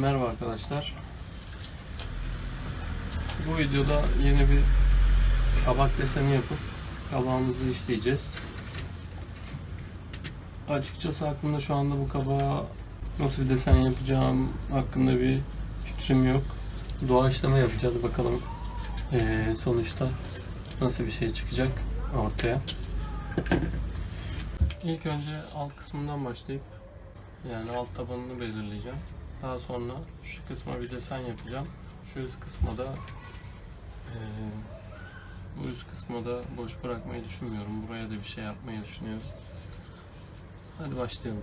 Merhaba arkadaşlar. Bu videoda yeni bir kabak deseni yapıp kabağımızı işleyeceğiz. Açıkçası aklımda şu anda bu kabağa nasıl bir desen yapacağım hakkında bir fikrim yok. Doğaçlama yapacağız bakalım ee, sonuçta nasıl bir şey çıkacak ortaya. İlk önce alt kısmından başlayıp yani alt tabanını belirleyeceğim. Daha sonra şu kısma bir desen yapacağım. Şu üst kısma da eee, bu üst kısma da boş bırakmayı düşünmüyorum. Buraya da bir şey yapmayı düşünüyorum. Hadi başlayalım.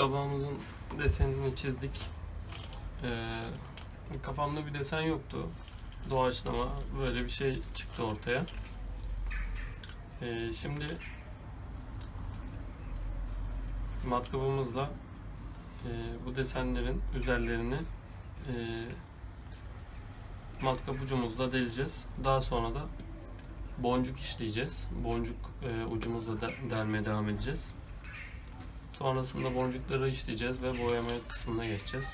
kabağımızın desenini çizdik. Ee, kafamda bir desen yoktu. Doğaçlama böyle bir şey çıktı ortaya. Ee, şimdi matkabımızla e, bu desenlerin üzerlerini e, matkap ucumuzla deleceğiz. Daha sonra da boncuk işleyeceğiz. Boncuk e, ucumuzla de, delmeye devam edeceğiz. Sonrasında boncukları işleyeceğiz ve boyama kısmına geçeceğiz.